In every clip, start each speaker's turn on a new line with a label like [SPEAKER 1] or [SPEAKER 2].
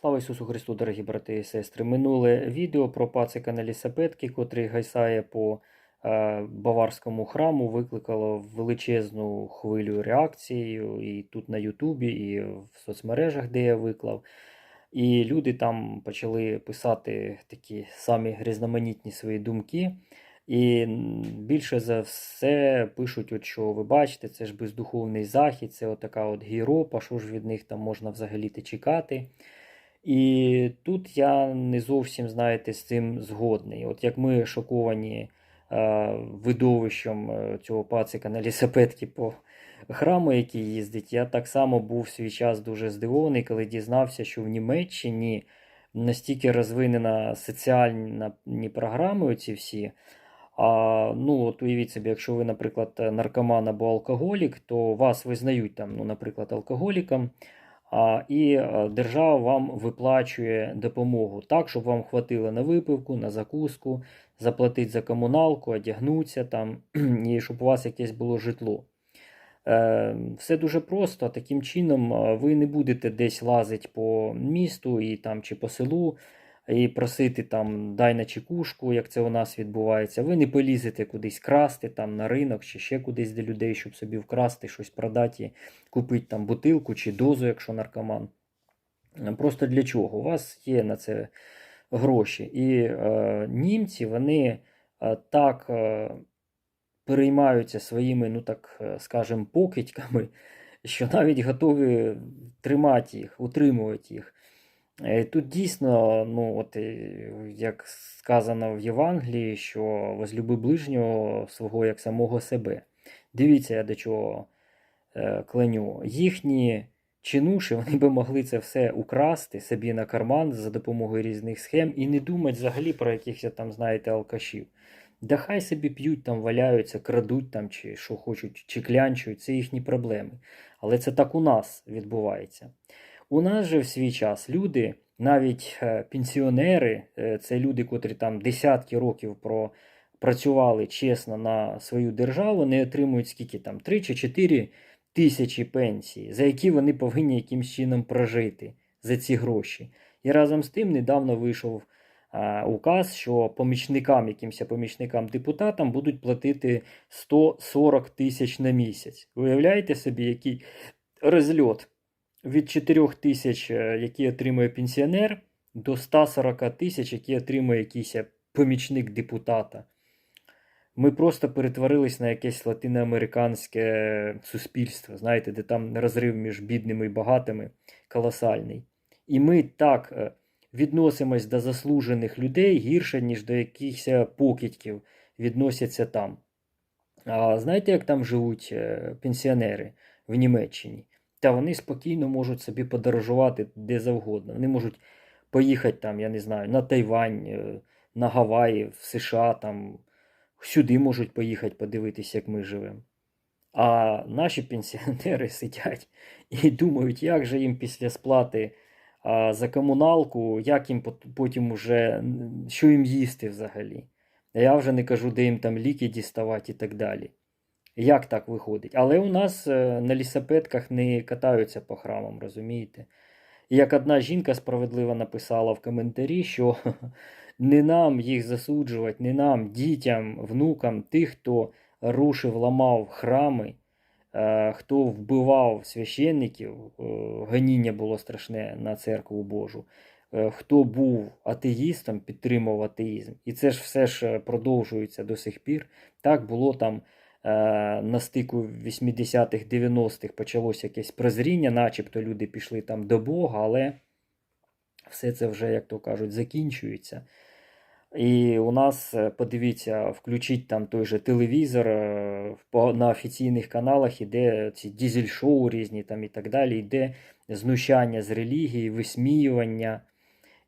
[SPEAKER 1] Слава Ісусу Христу, дорогі брати і сестри. Минуле відео про пацика на лісапетки, котрий гайсає по е, баварському храму, викликало величезну хвилю реакції і тут на Ютубі, і в соцмережах, де я виклав. І люди там почали писати такі самі різноманітні свої думки. І більше за все пишуть, от що ви бачите, це ж бездуховний захід, це отака от гіропа, що ж від них там можна взагалі-то чекати. І тут я не зовсім, знаєте, з цим згодний. От як ми шоковані е, видовищем е, цього пацика на лісапетки по храму, який їздить, я так само був в свій час дуже здивований, коли дізнався, що в Німеччині настільки розвинена соціальні програми, оці всі. А, ну, от уявіть собі, якщо ви, наприклад, наркоман або алкоголік, то вас визнають там, ну, наприклад, алкоголіком, і е, держава вам виплачує допомогу так, щоб вам хватило на випивку, на закуску, заплатити за комуналку, одягнутися там, і щоб у вас якесь було житло. Е, Все дуже просто. Таким чином, е, ви не будете десь лазити по місту і там чи по селу і просити там дай на чекушку, як це у нас відбувається. Ви не полізете кудись красти там на ринок чи ще кудись до людей, щоб собі вкрасти щось продати, купити там бутилку чи дозу, якщо наркоман. Просто для чого? У вас є на це гроші. І е, німці вони е, так е, переймаються своїми, ну так е, скажем, покидьками, що навіть готові тримати їх, утримувати їх. Е, Тут дійсно, ну от е, як сказано в Євангелії, що возлюби ближнього свого як самого себе. Дивіться, я до чого е, клоню. Їхні чинуші вони би могли це все украсти собі на карман за допомогою різних схем і не думати взагалі про якихось там, знаєте, алкашів. Да хай собі п'ють, там валяються, крадуть там, чи що хочуть, чи клянчують, це їхні проблеми. Але це так у нас відбувається. У нас же в свій час люди, навіть е, пенсіонери, е, це люди, котрі там десятки років пропрацювали чесно на свою державу, не отримують скільки там 3 чи 4 тисячі пенсій, за які вони повинні якимсь чином прожити за ці гроші. І разом з тим недавно вийшов е, указ, що помічникам, якимось помічникам депутатам будуть платити 140 тисяч на місяць. Уявляєте собі, який розльот від 4 тисяч, е, які отримує пенсіонер, до 140 тисяч, які отримує якийсь помічник депутата. Ми просто перетворились на якесь латиноамериканське суспільство, знаєте, де там розрив між бідними і багатими колосальний. І ми так е, відносимось до заслужених людей гірше, ніж до якихось покидьків відносяться там. А знаєте, як там живуть е, пенсіонери в Німеччині? Та вони спокійно можуть собі подорожувати де завгодно. Вони можуть поїхати там, я не знаю, на Тайвань, е, на Гаваї, в США, там, сюди можуть поїхати подивитися, як ми живемо. А наші пенсіонери сидять і думають, як же їм після сплати за комуналку, як їм потім уже, що їм їсти взагалі. Я вже не кажу, де їм там ліки діставати і так далі. Як так виходить? Але у нас е, на лісапетках не катаються по храмам, розумієте? Як одна жінка справедливо написала в коментарі, що не нам їх засуджувати, не нам, дітям, внукам, тих, хто рушив, ламав храми, е, хто вбивав священників, е, гоніння було страшне на церкву Божу. Хто був атеїстом, підтримував атеїзм. І це ж все ж продовжується до сих пір. Так було там на стику 80-х, 90-х почалося якесь прозріння, начебто люди пішли там до Бога, але все це вже, як то кажуть, закінчується. І у нас, е, подивіться, включіть там той же телевізор е, на офіційних каналах іде ці дізель-шоу різні там і так далі, йде знущання з релігії, висміювання.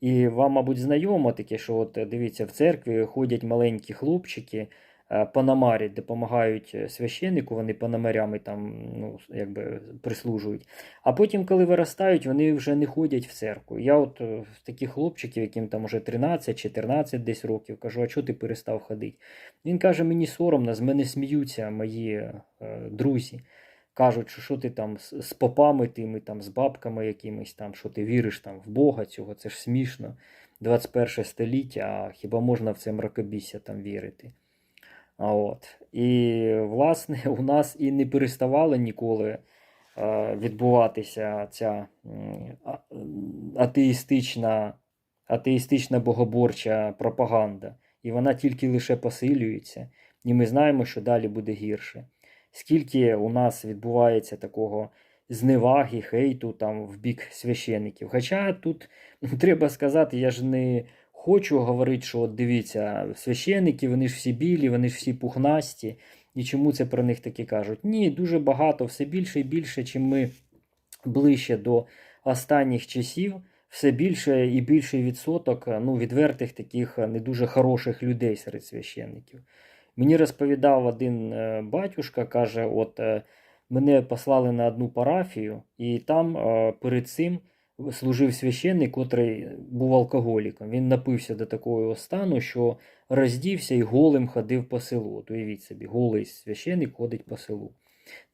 [SPEAKER 1] І вам, мабуть, знайомо таке, що от е, дивіться, в церкві ходять маленькі хлопчики, е, панамарять, допомагають е, священнику, вони панамарями там ну, якби прислужують. А потім, коли виростають, вони вже не ходять в церкву. Я от е, в таких хлопчиків, яким там уже 13-14 десь років, кажу, а чого ти перестав ходити? Він каже, мені соромно, з мене сміються мої е, друзі. кажуть, що що ти там з попами тими, там, з бабками якимись, там, що ти віриш там, в Бога цього, це ж смішно. 21 століття, а хіба можна в це мракобісся там вірити? От. І, власне, у нас і не переставала ніколи е, відбуватися ця атеїстична, атеїстична богоборча пропаганда. І вона тільки лише посилюється. І ми знаємо, що далі буде гірше. Скільки у нас відбувається такого зневаги, хейту там в бік священиків. Хоча тут треба сказати, я ж не хочу говорити, що от дивіться, священики, вони ж всі білі, вони ж всі пухнасті. І чому це про них таки кажуть? Ні, дуже багато, все більше і більше, чим ми ближче до останніх часів, все більше і більший відсоток ну, відвертих таких не дуже хороших людей серед священників. Мені розповідав один е, батюшка, каже: от е, мене послали на одну парафію, і там е, перед цим служив священник, котрий був алкоголіком. Він напився до такого стану, що роздівся і голим ходив по селу. От уявіть собі, голий священник ходить по селу.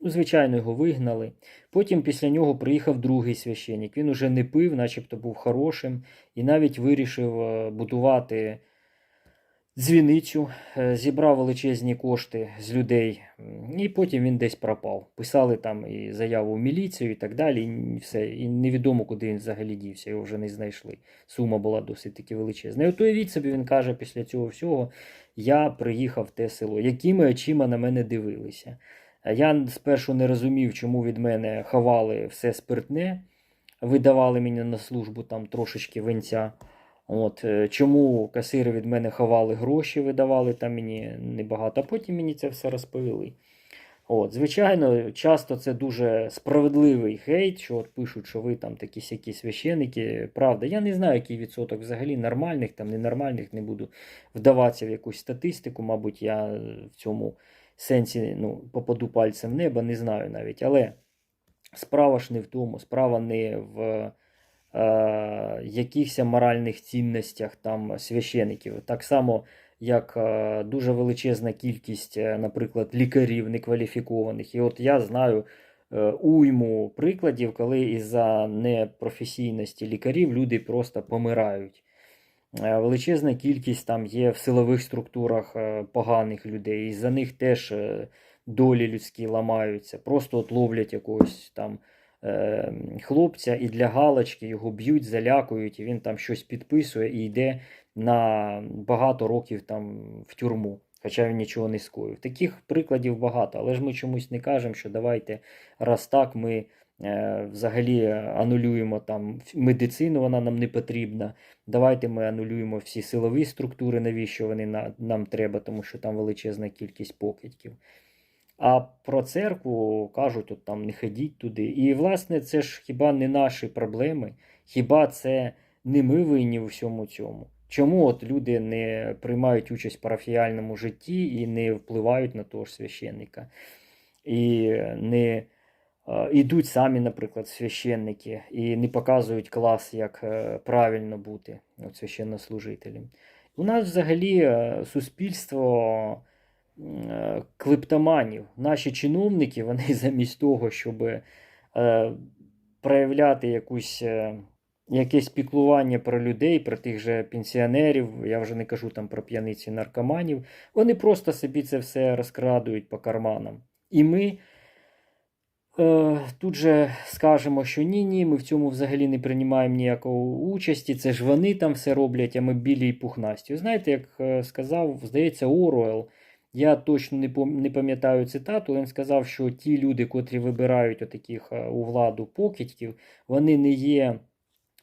[SPEAKER 1] Ну, звичайно, його вигнали. Потім після нього приїхав другий священник. Він уже не пив, начебто був хорошим, і навіть вирішив е, будувати дзвіницю, е, зібрав величезні кошти з людей, і потім він десь пропав. Писали там і заяву в міліцію і так далі, і все. І невідомо, куди він взагалі дівся, його вже не знайшли. Сума була досить таки величезна. І от уявіть собі, він каже, після цього всього я приїхав в те село. Якими очима на мене дивилися? Я спершу не розумів, чому від мене ховали все спиртне, видавали мені на службу там трошечки винця. От, е, чому касири від мене ховали гроші, видавали там мені небагато, а потім мені це все розповіли. От, звичайно, часто це дуже справедливий хейт, що от пишуть, що ви там такі сякі священики. Правда, я не знаю, який відсоток взагалі нормальних, там ненормальних, не буду вдаватися в якусь статистику. Мабуть, я в цьому сенсі ну, попаду пальцем в небо, не знаю навіть. Але справа ж не в тому, справа не в е, якихось моральних цінностях там священиків. Так само, як е, дуже величезна кількість, е, наприклад, лікарів некваліфікованих. І от я знаю уйму прикладів, коли із-за непрофесійності лікарів люди просто помирають. Величезна кількість там є в силових структурах поганих людей, і за них теж долі людські ламаються. Просто от ловлять якогось там хлопця і для галочки його б'ють, залякують, і він там щось підписує і йде на багато років там в тюрму. Хоча він нічого не скоїв. Таких прикладів багато, але ж ми чомусь не кажемо, що давайте раз так ми е, взагалі анулюємо там медицину, вона нам не потрібна. Давайте ми анулюємо всі силові структури, навіщо вони на, нам треба, тому що там величезна кількість покидьків. А про церкву кажуть, от там не ходіть туди. І, власне, це ж хіба не наші проблеми, хіба це не ми винні у всьому цьому? Чому от люди не приймають участь в парафіяльному житті і не впливають на того ж священника? І не йдуть самі, наприклад, священники, і не показують клас, як е, правильно бути от, священнослужителем. У нас взагалі е, суспільство клептоманів. Наші чиновники, вони замість того, щоб е, проявляти якусь, е, якесь піклування про людей, про тих же пенсіонерів, я вже не кажу там про п'яниці наркоманів, вони просто собі це все розкрадують по карманам. І ми е, тут же скажемо, що ні, ні, ми в цьому взагалі не приймаємо ніякої участі, це ж вони там все роблять, а ми білі і пухнасті. Знаєте, як е, сказав, здається, Оруел, я точно не пам'ятаю цитату, він сказав, що ті люди, котрі вибирають отаких е, у владу покидьків, вони не є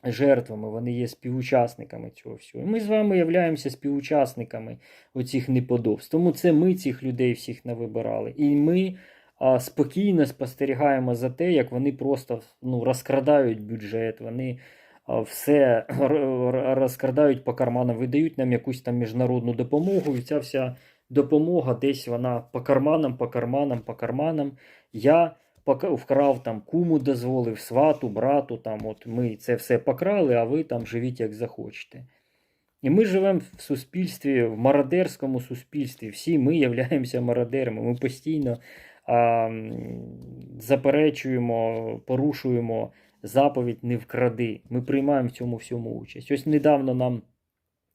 [SPEAKER 1] жертвами, вони є співучасниками цього всього. І ми з вами являємося співучасниками оцих неподобств. Тому це ми цих людей всіх не вибирали. І ми спокійно спостерігаємо за те, як вони просто ну, розкрадають бюджет, вони все розкрадають по карманам, видають нам якусь там міжнародну допомогу, і ця вся допомога десь вона по карманам, по карманам, по карманам. Я вкрав там куму дозволив, свату, брату, там от ми це все покрали, а ви там живіть як захочете. І ми живемо в суспільстві, в мародерському суспільстві. Всі ми являємося мародерами. Ми постійно а, заперечуємо, порушуємо заповідь не вкради. Ми приймаємо в цьому всьому участь. Ось недавно нам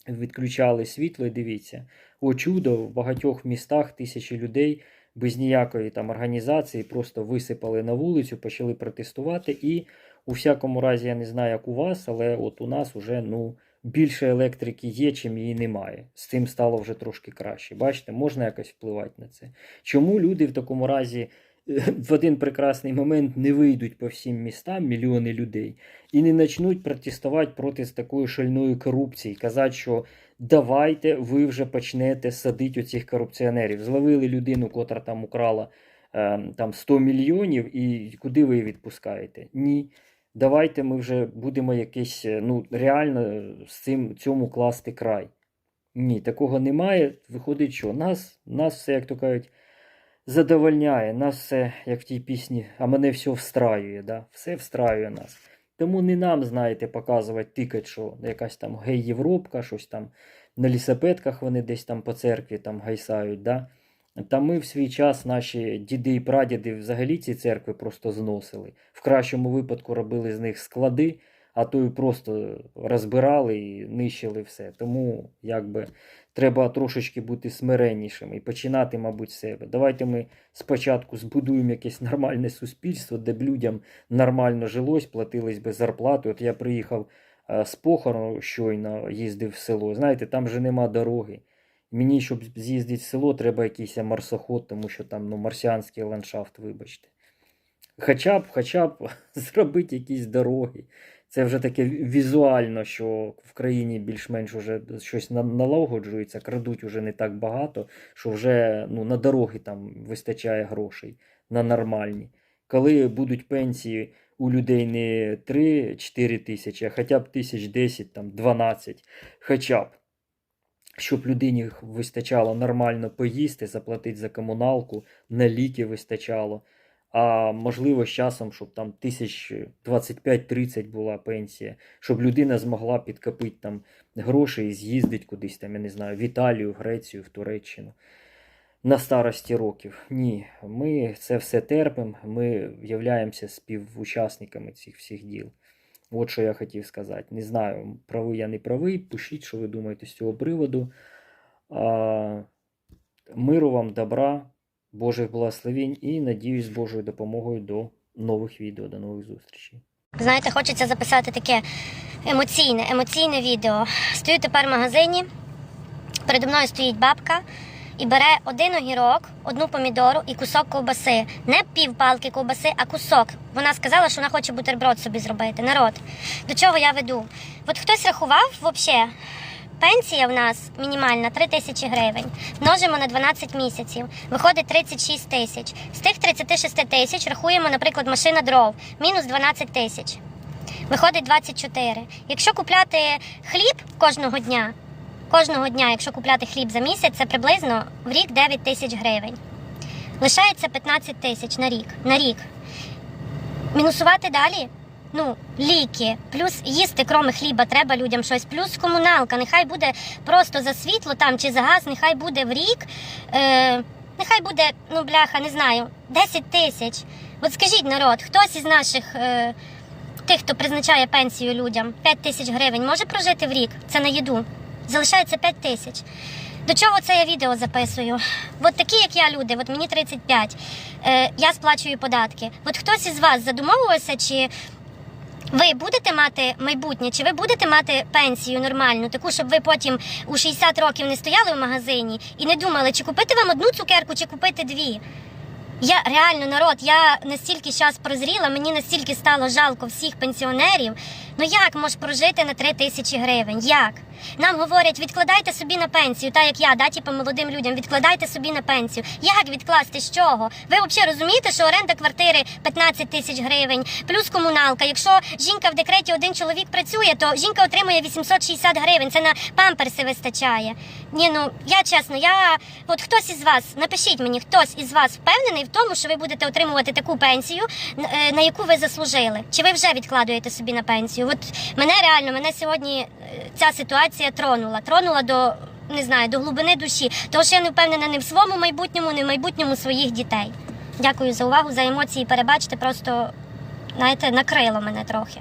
[SPEAKER 1] відключали світло, і дивіться, о чудо, в багатьох містах тисячі людей без ніякої там організації просто висипали на вулицю, почали протестувати. І у всякому разі, я не знаю, як у вас, але от у нас уже ну, більше електрики є, чим її немає. З цим стало вже трошки краще. Бачите, можна якось впливати на це. Чому люди в такому разі в один прекрасний момент не вийдуть по всім містам, мільйони людей, і не почнуть протестувати проти такої шальної корупції, казати, що давайте ви вже почнете садити оцих корупціонерів. Зловили людину, котра там украла е, там 100 мільйонів, і куди ви її відпускаєте? Ні. Давайте ми вже будемо якесь, е, ну, реально з цим цьому класти край. Ні, такого немає. Виходить, що нас, нас все, як то кажуть, задовольняє, нас все, як в тій пісні, а мене все встраює, да? все встраює нас. Тому не нам, знаєте, показувати, тикать, що якась там гей-європка, щось там на лісопедках вони десь там по церкві там гайсають. Да? Та ми в свій час, наші діди і прадіди взагалі ці церкви просто зносили. В кращому випадку робили з них склади, а то й просто розбирали і нищили все. Тому якби треба трошечки бути смиреннішими і починати, мабуть, з себе. Давайте ми спочатку збудуємо якесь нормальне суспільство, де б людям нормально жилось, платились би зарплату. От я приїхав е, з похорону щойно, їздив в село. Знаєте, там же нема дороги. Мені, щоб з'їздити в село, треба якийсь марсоход, тому що там ну, марсіанський ландшафт, вибачте. Хоча б, хоча б зробити якісь дороги. Це вже таке візуально, що в країні більш-менш уже щось налагоджується, крадуть уже не так багато, що вже ну, на дороги там вистачає грошей на нормальні. Коли будуть пенсії у людей не 3-4 тисячі, а хоча б тисяч 10, там 12, хоча б щоб людині вистачало нормально поїсти, заплатити за комуналку, на ліки вистачало. А можливо, з часом, щоб там тисяч 25-30 була пенсія, щоб людина змогла підкопити там гроші і з'їздити кудись там, я не знаю, в Італію, в Грецію, в Туреччину. На старості років. Ні, ми це все терпимо, ми являємося співучасниками цих всіх діл. От що я хотів сказати. Не знаю, правий я не правий. Пишіть, що ви думаєте з цього приводу. А, миру вам, добра, Божих благословень і надіюсь з Божою допомогою до нових відео, до нових зустрічей.
[SPEAKER 2] Знаєте, хочеться записати таке емоційне, емоційне відео. Стою тепер в магазині, передо мною стоїть бабка і бере один огірок, одну помідору і кусок ковбаси. Не пів палки ковбаси, а кусок. Вона сказала, що вона хоче бутерброд собі зробити. Народ. До чого я веду? От хтось рахував взагалі. Пенсія в нас мінімальна 3 тисячі гривень. Множимо на 12 місяців. Виходить 36 тисяч. З тих 36 тисяч рахуємо, наприклад, машина дров мінус 12 тисяч. Виходить 24. Якщо купляти хліб кожного дня, кожного дня, якщо купляти хліб за місяць, це приблизно в рік 9 тисяч гривень. Лишається 15 тисяч на рік. На рік. Мінусувати далі. Ну, ліки, плюс їсти, кроме хліба, треба людям щось, плюс комуналка. Нехай буде просто за світло там чи за газ, нехай буде в рік. Е, нехай буде, ну бляха, не знаю, 10 тисяч. От скажіть, народ, хтось із наших е, тих, хто призначає пенсію людям, 5 тисяч гривень може прожити в рік? Це на їду. Залишається 5 тисяч. До чого це я відео записую? От такі, як я, люди, от мені 35, е, я сплачую податки. От хтось із вас задумовувався, чи ви будете мати майбутнє, чи ви будете мати пенсію нормальну, таку, щоб ви потім у 60 років не стояли в магазині і не думали, чи купити вам одну цукерку, чи купити дві. Я реально народ, я настільки зараз прозріла, мені настільки стало жалко всіх пенсіонерів. Ну як можеш прожити на 3 тисячі гривень? Як? Нам говорять, відкладайте собі на пенсію, так як я, да, типу молодим людям, відкладайте собі на пенсію. Як відкласти з чого? Ви взагалі розумієте, що оренда квартири 15 тисяч гривень, плюс комуналка. Якщо жінка в декреті один чоловік працює, то жінка отримує 860 гривень. Це на памперси вистачає. Ні, ну я чесно, я от хтось із вас, напишіть мені, хтось із вас впевнений в тому, що ви будете отримувати таку пенсію, е, на яку ви заслужили. Чи ви вже відкладуєте собі на пенсію? От мене реально, мене сьогодні е, ця ситуація тронула. Тронула до не знаю, до глибини душі. Тому що я не впевнена не в своєму майбутньому, не в майбутньому своїх дітей. Дякую за увагу, за емоції. Перебачте, просто знаєте, накрило мене трохи.